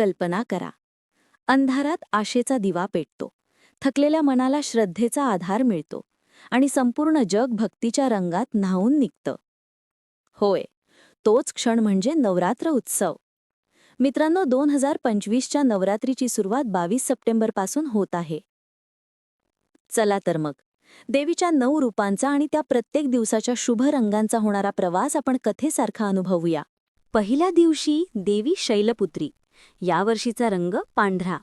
कल्पना करा. अंधारात आशेचा दिवा पेटतो. थकलेल्या मनाला श्रद्धेचा आधार मिळतो. आणि संपूर्ण जग भक्तीच्या रंगात न्हावून निघतं. होय तोच क्षण म्हणजे नवरात्र उत्सव. मित्रांनो दोन हजार पंचवीसच्या नवरात्रीची सुरुवात बावीस सप्टेंबरपासून होत आहे. चला तर मग. देवीच्या नऊ रूपांचा आणि त्या प्रत्येक दिवसाच्या शुभ रंगांचा होणारा प्रवास आपण कथेसारखा अनुभवूया. पहिल्या दिवशी देवी शैलपुत्री. यावर्षीचा रंग पांढरा.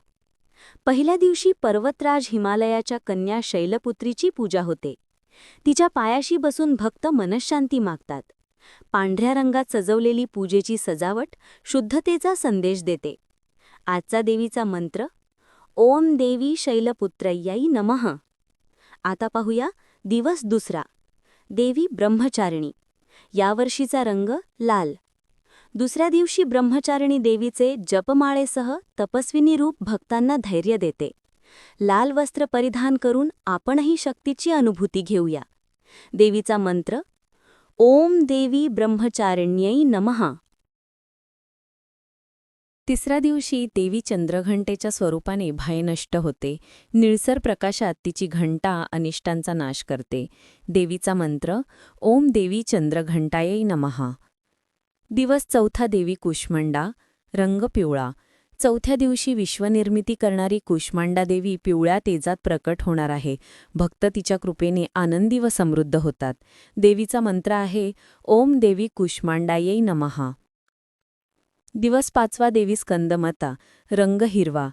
पहिल्या दिवशी पर्वतराज हिमालयाच्या कन्या शैलपुत्रीची पूजा होते. तिच्या पायाशी बसून भक्त मनशांती मागतात. पांढऱ्या रंगात सजवलेली पूजेची सजावट शुद्धतेचा संदेश देते. आजचा देवीचा मंत्र ओम देवी शैलपुत्रय्याई नमः. आता पाहूया दिवस दुसरा. देवी ब्रह्मचारिणी. यावर्षीचा रंग लाल. दुसऱ्या दिवशी ब्रह्मचारिणी देवीचे जपमाळेसह तपस्विनी रूप भक्तांना धैर्य देते. लाल वस्त्र परिधान करून आपणही शक्तीची अनुभूती घेऊया. देवीचा मंत्र ओम देवी ब्रह्मचारिण्यै नमः. तिसऱ्या दिवशी देवी चंद्रघंटेच्या स्वरूपाने भय नष्ट होते. निळसर प्रकाशात तिची घंटा अनिष्टांचा नाश करते. देवीचा मंत्र ओम देवी चंद्रघंटायै नमः. दिवस चौथा देवी कुष्मंडा रंग पिवळा. चौथ्या दिवशी विश्वनिर्मिती करणारी कुष्मांडा देवी पिवळ्या तेजात प्रकट होणार आहे. भक्त तिच्या कृपेने आनंदी व समृद्ध होतात. देवीचा मंत्र आहे ओम देवी कुष्मांडायै नमहा दिवस पाचवा देवी स्कंदमता रंग हिरवा.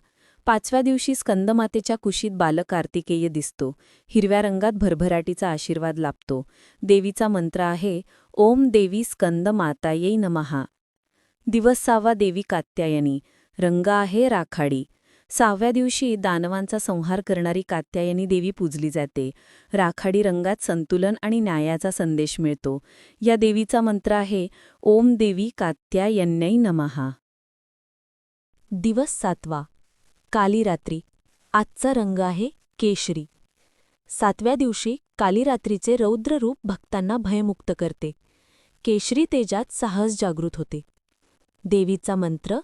पाचव्या दिवशी स्कंदमातेच्या कुशीत बालकार्तिकेय दिसतो. हिरव्या रंगात भरभराटीचा आशीर्वाद लाभतो. देवीचा मंत्र आहे ओम देवी स्कंदमातायै नमहा दिवस सहावा देवी कात्यायनी रंग आहे राखाडी. सहाव्या दिवशी दानवांचा संहार करणारी कात्यायनी देवी पूजली जाते. राखाडी रंगात संतुलन आणि न्यायाचा संदेश मिळतो. या देवीचा मंत्र आहे ओम देवी कात्यायन्यै नमहा दिवस सातवा. काली रात्री. आजचा रंग आहे केशरी. सातव्या दिवशी कालीरात्रीचे रौद्र रूप भक्तांना भयमुक्त करते. केशरी तेजात साहस जागृत होते. देवीचा मंत्र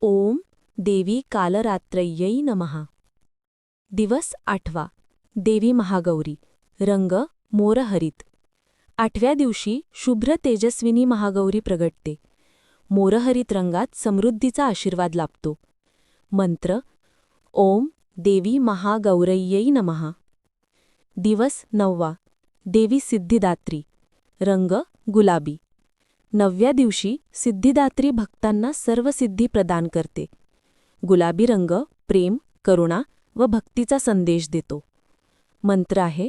ओम देवी कालरात्रय्यै नमहा दिवस आठवा. देवी महागौरी. रंग मोरहरित. आठव्या दिवशी शुभ्र तेजस्विनी महागौरी प्रगटते. मोरहरित रंगात समृद्धीचा आशीर्वाद लाभतो. मंत्र ओम देवी महागौरय्यै नमहा दिवस नववा. देवी सिद्धिदात्री. रंग गुलाबी. नवव्या दिवशी सिद्धिदात्री भक्तांना सर्व सिद्धी प्रदान करते. गुलाबी रंग प्रेम करुणा व भक्तीचा संदेश देतो. मंत्र आहे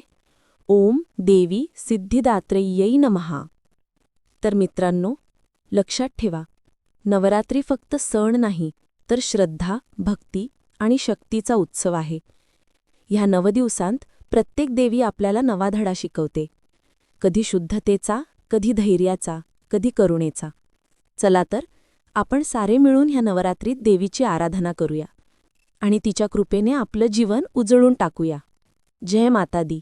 ओम देवी सिद्धिदात्रय्यै नमहा तर मित्रांनो लक्षात ठेवा. नवरात्री फक्त सण नाही तर श्रद्धा भक्ती आणि शक्तीचा उत्सव आहे. ह्या नवदिवसांत प्रत्येक देवी आपल्याला नवा धडा शिकवते. कधी शुद्धतेचा कधी धैर्याचा कधी करुणेचा. चला तर आपण सारे मिळून ह्या नवरात्रीत देवीची आराधना करूया. आणि तिच्या कृपेने आपलं जीवन उजळून टाकूया. जय माता दी.